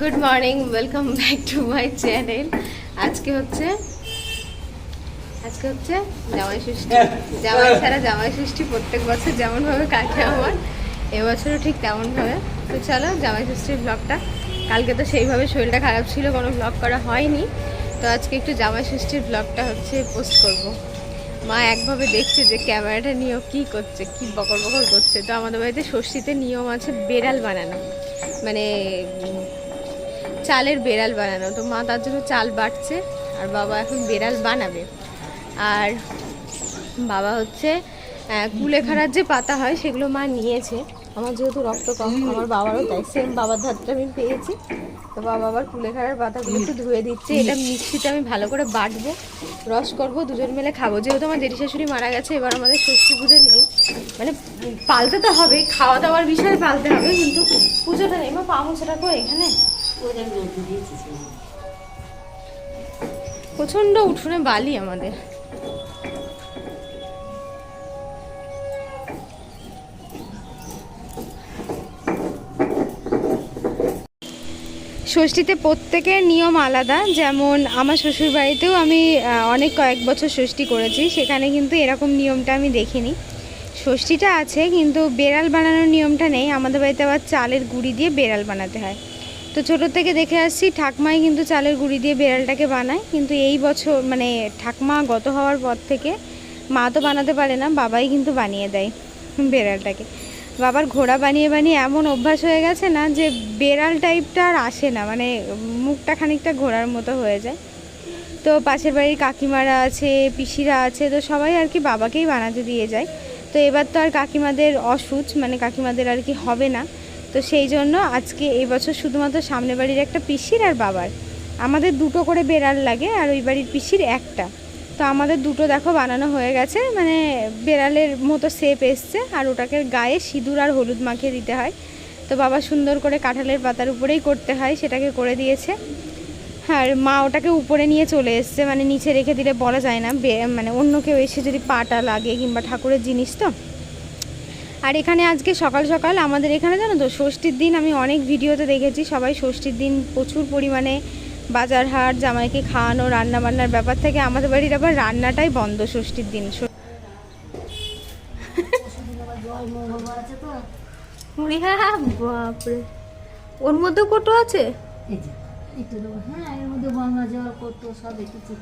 Good morning welcome back to my channel আজকে হচ্ছে আজকে হচ্ছে জামাই ষষ্ঠী। জামাই ছাড়া জামাই ষষ্ঠী প্রত্যেক বছর যেমনভাবে কাটে আমার, এবছরও ঠিক তেমনভাবে। তো চলো জামাই ষষ্ঠীর ব্লগটা কালকে তো সেইভাবে শরীরটা খারাপ ছিল, কোনো ব্লগ করা হয়নি। তো আজকে একটু জামাই ষষ্ঠীর ব্লগটা হচ্ছে পোস্ট করব। মা একভাবে দেখছে যে ক্যামেরাটা নিয়েও কী করছে, কি বকর বকর করছে। তো আমাদের বাড়িতে ষষ্ঠীতে নিয়ম আছে, বেড়াল বানানো। মানে চালের বেড়াল বানানো। তো মা তার জন্য চাল বাটছে, আর বাবা এখন বেড়াল বানাবে। আর বাবা হচ্ছে কুলে কুলেখাড়ার যে পাতা হয়, সেগুলো মা নিয়েছে। আমার যেহেতু রক্ত কম, আমার বাবারও তাই সেম বাবার ধারটা আমি পেয়েছি। তো বাবা আবার কুলেখাড়ার পাতাগুলো একটু ধুয়ে দিচ্ছে। এটা মিক্সিতে আমি ভালো করে বাটবো। রস করব, দুজন মিলে খাব। যেহেতু আমার জেঠি শাশুড়ি মারা গেছে, এবার আমাদের ষষ্ঠী পুজো নেই। মানে পালতে তো হবে, খাওয়া দাওয়ার বিষয়ে পালতে হবে, কিন্তু পুজোটা নেই। মা, পা মোছাটা কো এখানে। প্রচণ্ড উঠোনে বালি আমাদের। ষষ্ঠীতে প্রত্যেকের নিয়ম আলাদা। যেমন আমার শ্বশুর বাড়িতেও আমি অনেক কয়েক বছর ষষ্ঠী করেছি। সেখানে কিন্তু এরকম নিয়মটা আমি দেখিনি। ষষ্ঠীটা আছে, কিন্তু বেড়াল বানানোর নিয়মটা নেই। আমাদের বাড়িতে আবার চালের গুঁড়ি দিয়ে বেড়াল বানাতে হয়। তো ছোটো থেকে দেখে আসছি, ঠাকমাই কিন্তু চালের গুঁড়ি দিয়ে বেড়ালটাকে বানায়। কিন্তু এই বছর মানে ঠাকমা গত হওয়ার পর থেকে মা তো বানাতে পারে না, বাবাই কিন্তু বানিয়ে দেয় বেড়ালটাকে। বাবার ঘোড়া বানিয়ে বানিয়ে এমন অভ্যাস হয়ে গেছে না যে বেড়াল টাইপটা আর আসে না মানে মুখটা খানিকটা ঘোড়ার মতো হয়ে যায়। তো পাশের বাড়ির কাকিমারা আছে, পিসিরা আছে, তো সবাই আর কি বাবাকেই বানাতে দিয়ে যায়। তো এবার তো আর কাকিমাদের অসুচ মানে কাকিমাদের আর কি হবে না। তো সেই জন্য আজকে এবছর শুধুমাত্র সামনে বাড়ির একটা পিসির আর বাবার। আমাদের দুটো করে বেড়াল লাগে আর ওই বাড়ির পিসির একটা। তো আমাদের দুটো দেখো বানানো হয়ে গেছে। মানে বেড়ালের মতো শেপ এসছে আর ওটাকে গায়ে সিঁদুর আর হলুদ মাখিয়ে দিতে হয়। তো বাবা সুন্দর করে কাঁঠালের পাতার উপরেই করতে হয়, সেটাকে করে দিয়েছে। আর মা ওটাকে উপরে নিয়ে চলে এসছে মানে নিচে রেখে দিলে বলা যায় না। মানে অন্য কেউ এসে যদি পাটা লাগে কিংবা ঠাকুরের জিনিস তো। আর এখানে আজকে সকাল সকাল আমাদের এখানে জানো তো, ষষ্ঠীর দিন আমি অনেক ভিডিওতে দেখেছি, সবাই ষষ্ঠীর দিন প্রচুর পরিমাণে বাজার হাট জামাইকে খাওয়ানো রান্না বান্নার ব্যাপার থেকে আমাদের বাড়ির আবার রান্নাটাই বন্ধ ষষ্ঠীর দিন। ষ- বাপরে। ওর মধ্যে কটো আছে। হ্যাঁ এর মধ্যে গঙ্গা জল কত সব এসেছে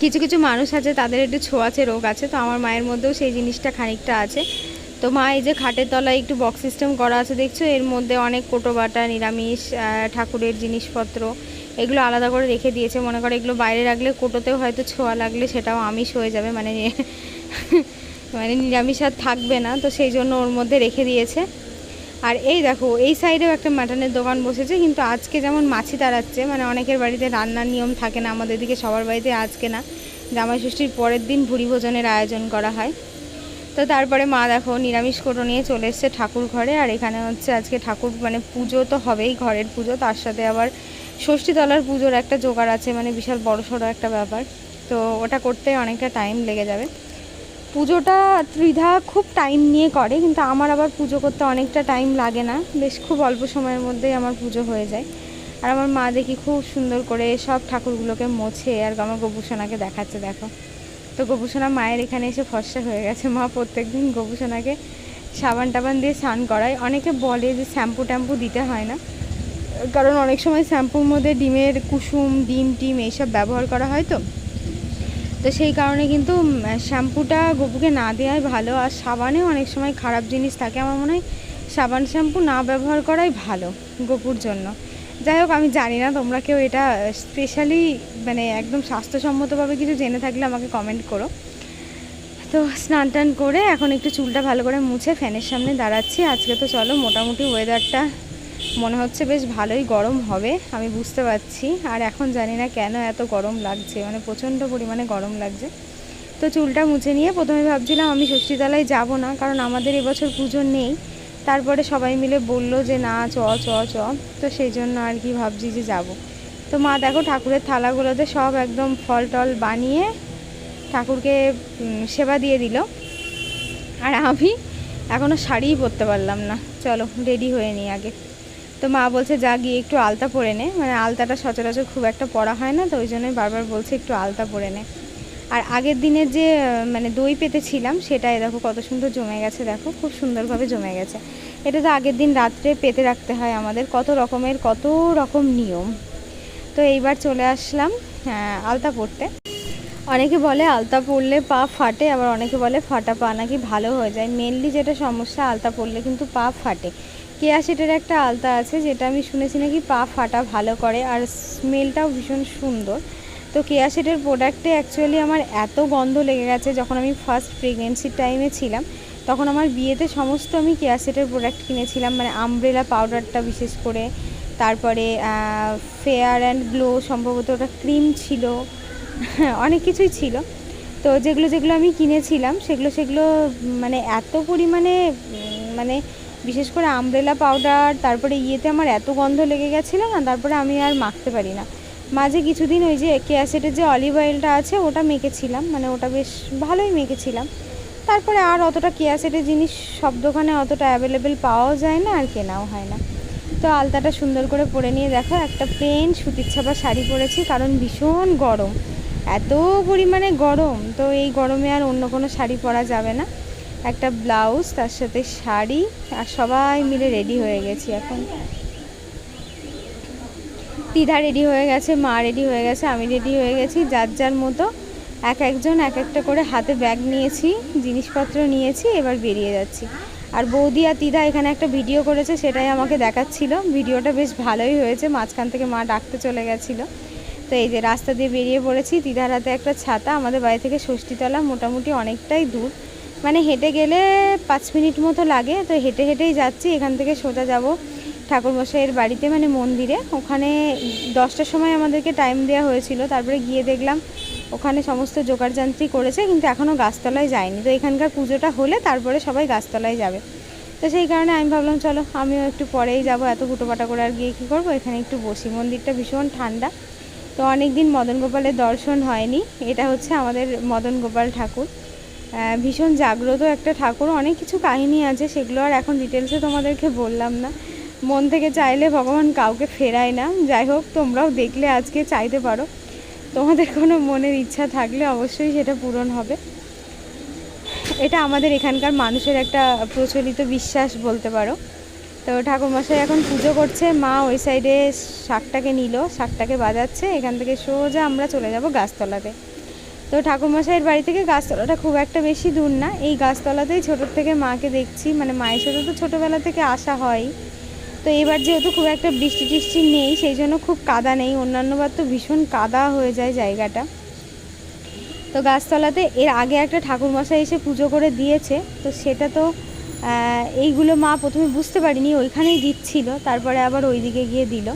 কিছু কিছু মানুষ আছে তাদের একটু ছোঁয়াচে রোগ আছে তো আমার মায়ের মধ্যেও সেই জিনিসটা খানিকটা আছে। তো মা, এই যে খাটের তলায় একটু বক্স সিস্টেম করা আছে, দেখছ? এর মধ্যে অনেক কোটো বাটা, নিরামিষ ঠাকুরের জিনিসপত্র, এগুলো আলাদা করে রেখে দিয়েছে। মনে করে, এগুলো বাইরে রাখলে কোটোতেও হয়তো ছোঁয়া লাগলে সেটাও আমিষ হয়ে যাবে মানে মানে নিরামিষ আর থাকবে না, তো সেই জন্য ওর মধ্যে রেখে দিয়েছে। আর এই দেখো, এই সাইডেও একটা মাটনের দোকান বসেছে, কিন্তু আজকে যেমন মাছি তাড়াচ্ছে মানে অনেকের বাড়িতে রান্নার নিয়ম থাকে না, আমাদের দিকে সবার বাড়িতে আজকে না। জামাই ষষ্ঠীর পরের দিন ভুরি ভোজনের আয়োজন করা হয়। তো তারপরে মা দেখো নিরামিষ কোটো নিয়ে চলে এসছে ঠাকুর ঘরে, আর এখানে হচ্ছে আজকে ঠাকুর মানে পুজো তো হবেই ঘরের পুজো, তার সাথে আবার ষষ্ঠীতলার পুজোর একটা জোগাড় আছে মানে বিশাল বড় সড়ো একটা ব্যাপার। তো ওটা করতে অনেকটা টাইম লেগে যাবে। পুজোটা ত্রিধা খুব টাইম নিয়ে করে, কিন্তু আমার আবার পুজো করতে অনেকটা টাইম লাগে না। বেশ খুব অল্প সময়ের মধ্যেই আমার পুজো হয়ে যায়। আর আমার মা দেখি খুব সুন্দর করে সব ঠাকুরগুলোকে মোছে, আর আমার গোপুসোনাকে দেখাচ্ছে, দেখো। তো গোপুসোনা মায়ের এখানে এসে ফর্সা হয়ে গেছে। মা প্রত্যেক দিন গোপুসোনাকে সাবান টাবান দিয়ে স্নান করায়। অনেকে বলে যে শ্যাম্পু ট্যাম্পু দিতে হয় না। কারণ অনেক সময় শ্যাম্পুর মধ্যে ডিমের কুসুম, ডিম টিম এইসব ব্যবহার করা হয় তো। তো সেই কারণে কিন্তু শ্যাম্পুটা গপুকে না দেওয়াই ভালো। আর সাবানেও অনেক সময় খারাপ জিনিস থাকে। আমার মনে হয় সাবান শ্যাম্পু না ব্যবহার করাই ভালো গপুর জন্য। যাই হোক, আমি জানি না তোমরা কেউ এটা স্পেশালি মানে একদম স্বাস্থ্যসম্মতভাবে কিছু জেনে থাকলে আমাকে কমেন্ট করো। তো স্নান টান করে এখন একটু চুলটা ভালো করে মুছে ফ্যানের সামনে দাঁড়াচ্ছি। আজকে তো চলো মোটামুটি ওয়েদারটা মনে হচ্ছে বেশ ভালোই গরম হবে, আমি বুঝতে পারছি। আর এখন জানি না কেন এত গরম লাগছে মানে প্রচণ্ড পরিমাণে গরম লাগছে। তো চুলটা মুছে নিয়ে প্রথমে ভাবছিলাম আমি ষষ্ঠীতলায় যাব না, কারণ আমাদের এবছর পুজো নেই। তারপরে সবাই মিলে বলল যে, না, চ চ চ। তো সেই জন্য আর কি ভাবছি যে যাব। তো মা দেখো ঠাকুরের থালাগুলোতে সব একদম ফল টল বানিয়ে ঠাকুরকে সেবা দিয়ে দিল। আর আমি এখনও শাড়িই পরতে পারলাম না। চলো রেডি হয়ে নিই আগে। তো মা বলছে, যা, গিয়ে একটু আলতা পরে নে। মানে আলতাটা সচরাচর খুব একটা পরা হয় না, তো ওই জন্যই বারবার বলছে, একটু আলতা পরে নে। আর আগের দিনের যে মানে দই পেতেছিলাম, সেটাই দেখো কত সুন্দর জমে গেছে, দেখো খুব সুন্দরভাবে জমে গেছে। এটা তো আগের দিন রাত্রে পেতে রাখতে হয় আমাদের, কত রকমের, কত রকম নিয়ম। তো এইবার চলে আসলাম আলতা পরতে অনেকে বলে আলতা পরলে পা ফাটে, আবার অনেকে বলে ফাটা পা নাকি ভালো হয়ে যায়। মেনলি যেটা সমস্যা, আলতা পরলে কিন্তু পা ফাটে। কেয়া সেটের একটা আলতা আছে, যেটা আমি শুনেছি নাকি পা ফাটা ভালো করে, আর স্মেলটাও ভীষণ সুন্দর। তো কেয়া সেটের প্রোডাক্টে অ্যাকচুয়ালি আমার এত গন্ধ লেগে গেছে যখন আমি ফার্স্ট প্রেগনেন্সির টাইমে ছিলাম, তখন আমার বিয়েতে সমস্ত আমি কেয়া সেটের প্রোডাক্ট কিনেছিলাম মানে আমব্রেলা পাউডারটা বিশেষ করে, তারপরে ফেয়ার অ্যান্ড গ্লো সম্ভবত ওটা ক্রিম ছিল, অনেক কিছুই ছিল। তো যেগুলো যেগুলো আমি কিনেছিলাম, সেগুলো সেগুলো মানে এত পরিমাণে মানে বিশেষ করে আমব্রেলা পাউডার তারপরে ইয়েতে আমার এত গন্ধ লেগে গেছিল না, তারপরে আমি আর মাখতে পারি না। মাঝে কিছুদিন ওই যে কেয়াসেটের যে অলিভ অয়েলটা আছে, ওটা মেখেছিলাম। মানে ওটা বেশ ভালোই মেখেছিলাম। তারপরে আর অতটা কেয়াসেটের জিনিস সব দোকানে অতটা অ্যাভেলেবেল পাওয়াও যায় না আর কেনাও হয় না। তো আলতাটা সুন্দর করে পরে নিয়ে দেখো, একটা প্লেন সুতির ছাপা শাড়ি পরেছি, কারণ ভীষণ গরম। এত পরিমাণে গরম, তো এই গরমে আর অন্য কোনো শাড়ি পরা যাবে না। একটা ব্লাউজ তার সাথে শাড়ি, আর সবাই মিলে রেডি হয়ে গেছি এখন। দিদা রেডি হয়ে গেছে, মা রেডি হয়ে গেছে, আমি রেডি হয়ে গেছি, যার যার মতো এক একজন এক একটা করে হাতে ব্যাগ নিয়েছি, জিনিসপত্র নিয়েছি, এবার বেরিয়ে যাচ্ছি। আর বৌদি আর দিদা এখানে একটা ভিডিও করেছে, সেটাই আমাকে দেখাচ্ছিল। ভিডিওটা বেশ ভালোই হয়েছে, মাঝখান থেকে মা ডাকতে চলে গেছিল। তো এই যে রাস্তা দিয়ে বেরিয়ে পড়েছি, দিদার হাতে একটা ছাতা, আমাদের বাড়ি থেকে ষষ্ঠীতলা মোটামুটি অনেকটাই দূর। মানে হেঁটে গেলে পাঁচ মিনিট মতো লাগে, তো হেঁটে হেঁটেই যাচ্ছি, এখান থেকে সোজা যাব ঠাকুরমশাইয়ের বাড়িতে মানে মন্দিরে। ওখানে দশটার সময় আমাদেরকে টাইম দেওয়া হয়েছিল। তারপরে গিয়ে দেখলাম ওখানে সমস্ত জোগাড়যন্ত্রী করেছে, কিন্তু এখনও গাছতলায় যায়নি। তো এখানকার পুজোটা হলে তারপরে সবাই গাছতলায় যাবে। তো সেই কারণে আমি ভাবলাম, চলো আমিও একটু পরেই যাব। এত হুটোপাটা করে আর গিয়ে কী করব? এখানে একটু বসি। মন্দিরটা ভীষণ ঠান্ডা। তো অনেক দিন মদন গোপালের দর্শন হয়নি। এটা হচ্ছে আমাদের মদন গোপাল ঠাকুর। ভীষণ জাগ্রত একটা ঠাকুর। অনেক কিছু কাহিনী আছে, সেগুলো আর এখন ডিটেলসে তোমাদেরকে বললাম না। মন থেকে চাইলে ভগবান কাউকে ফেরায় না। যাই হোক, তোমরাও দেখলে আজকে চাইতে পারো। তোমাদের কোনো মনের ইচ্ছা থাকলে অবশ্যই সেটা পূরণ হবে। এটা আমাদের এখানকার মানুষের একটা প্রচলিত বিশ্বাস বলতে পারো। তো ঠাকুরমশাই এখন পুজো করছে, মা ওই সাইডে শাকটাকে নিল, শাকটাকে বাজাচ্ছে, এখান থেকে সোজা আমরা চলে যাব গাছতলাতে। তো ঠাকুরমশাইয়ের বাড়ি থেকে গাছতলাটা খুব একটা বেশি দূর না। এই গাছতলাতেই ছোটোর থেকে মাকে দেখছি মানে মায়ের সাথে তো ছোটোবেলা থেকে আসা হয় তো এবার যেহেতু খুব একটা বৃষ্টি টিষ্টি নেই, সেই জন্য খুব কাদা নেই। অন্যান্যবার তো ভীষণ কাদা হয়ে যায় জায়গাটা। তো গাছতলাতে এর আগে একটা ঠাকুরমশাই এসে পুজো করে দিয়েছে। তো সেটা তো এইগুলো মা প্রথমে বুঝতে পারিনি, ওইখানেই দিচ্ছিল, তারপরে আবার ওই দিকে গিয়ে দিল।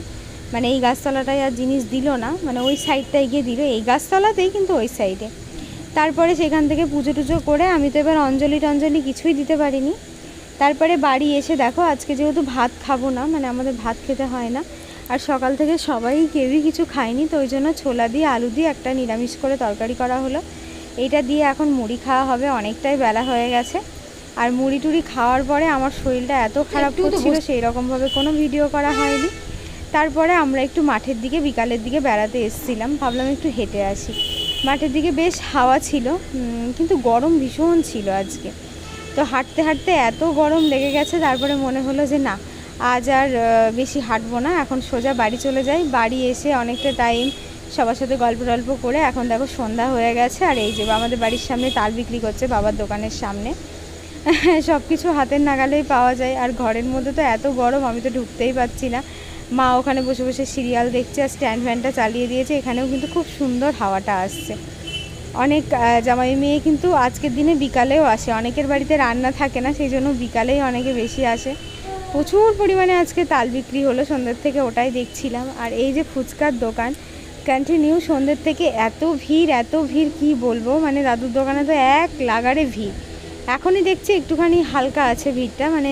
মানে এই গাছতলাটায় আর জিনিস দিল না মানে ওই সাইডটায় গিয়ে দিল। এই গাছতলাতেই কিন্তু ওই সাইডে। তারপরে সেখান থেকে পুজো টুজো করে আমি তো এবার অঞ্জলি টঞ্জলি কিছুই দিতে পারিনি। তারপরে বাড়ি এসে দেখো আজকে যেহেতু ভাত খাব না মানে আমাদের ভাত খেতে হয় না আর সকাল থেকে সবাই কেউই কিছু খায়নি তো ওই জন্য ছোলা দিয়ে আলু দিয়ে একটা নিরামিষ করে তরকারি করা হলো। এইটা দিয়ে এখন মুড়ি খাওয়া হবে অনেকটাই বেলা হয়ে গেছে। আর মুড়ি টুড়ি খাওয়ার পরে আমার শরীরটা এত খারাপ করছিল সেই রকমভাবে কোনো ভিডিও করা হয়নি। তারপরে আমরা একটু মাঠের দিকে বিকালের দিকে বেড়াতে এসেছিলাম ভাবলাম একটু হেঁটে আসি। মাঠের দিকে বেশ হাওয়া ছিল কিন্তু গরম ভীষণ ছিল আজকে। তো হাঁটতে হাঁটতে এত গরম লেগে গেছে, তারপরে মনে হলো যে না, আজ আর বেশি হাঁটবো না, এখন সোজা বাড়ি চলে যাই। বাড়ি এসে অনেকটা টাইম সবার সাথে গল্প টল্প করে, এখন দেখো সন্ধ্যা হয়ে গেছে, আর এই যে আমাদের বাড়ির সামনে তাল বিক্রি করছে বাবার দোকানের সামনে। সব কিছু হাতের নাগালেই পাওয়া যায়, আর ঘরের মধ্যে তো এত গরম, আমি তো ঢুকতেই পারছি না। মা ওখানে বসে বসে সিরিয়াল দেখছে, আর স্ট্যান্ড ফ্যানটা চালিয়ে দিয়েছে, এখানেও কিন্তু খুব সুন্দর হাওয়াটা আসছে। অনেক জামাই মেয়ে কিন্তু আজকের দিনে বিকালেও আসে। অনেকের বাড়িতে রান্না থাকে না, সেই জন্য বিকালেই অনেকে বেশি আসে। প্রচুর পরিমাণে আজকে তাল বিক্রি হলো সন্ধ্যের থেকে, ওটাই দেখছিলাম। আর এই যে ফুচকার দোকান কন্টিনিউ সন্ধ্যের থেকে এত ভিড় এত ভিড়, কি বলব? মানে দাদুর দোকানে তো এক লাগারে ভিড়। এখনই দেখছি একটুখানি হালকা আছে ভিড়টা মানে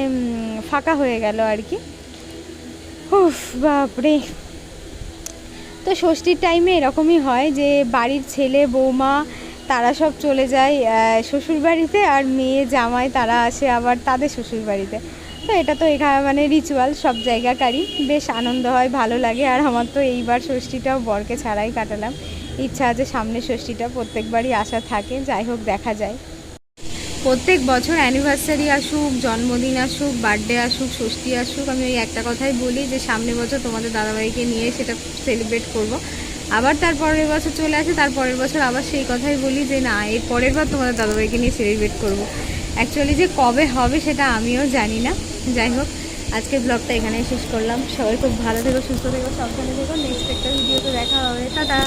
ফাঁকা হয়ে গেল আর কি। উফ, বাপরে! তো ষষ্ঠীর টাইমে এরকমই হয় যে বাড়ির ছেলে, বৌমা তারা সব চলে যায় শ্বশুর বাড়িতে আর মেয়ে, জামাই তারা আসে আবার তাদের শ্বশুর বাড়িতে তো এটা তো এখানে মানে রিচুয়াল সব জায়গাকারই। বেশ আনন্দ হয়, ভালো লাগে। আর আমার তো এইবার ষষ্ঠীটাও বরকে ছাড়াই কাটালাম। ইচ্ছা আছে সামনে ষষ্ঠীটা প্রত্যেকবারই আশা থাকে। যাই হোক, দেখা যায়। প্রত্যেক বছর অ্যানিভার্সারি আসুক, জন্মদিন আসুক বার্থডে আসুক, ষষ্ঠী আসুক, আমি ওই একটা কথাই বলি যে সামনে বছর তোমাদের দাদাভাইকে নিয়ে সেটা সেলিব্রেট করব। আবার তার পরের বছর চলে আসে, তার পরের বছর আবার সেই কথাই বলি যে না, এর পরের বার তোমাদের দাদাভাইকে নিয়ে সেলিব্রেট করব। অ্যাকচুয়ালি যে কবে হবে সেটা আমিও জানি না। যাই হোক, আজকের ব্লগটা এখানেই শেষ করলাম। সবাই খুব ভালো থেকো, সুস্থ থেকো, সাবধানে থেকো। নেক্সট একটা ভিডিওতে দেখা হবে। টাটা!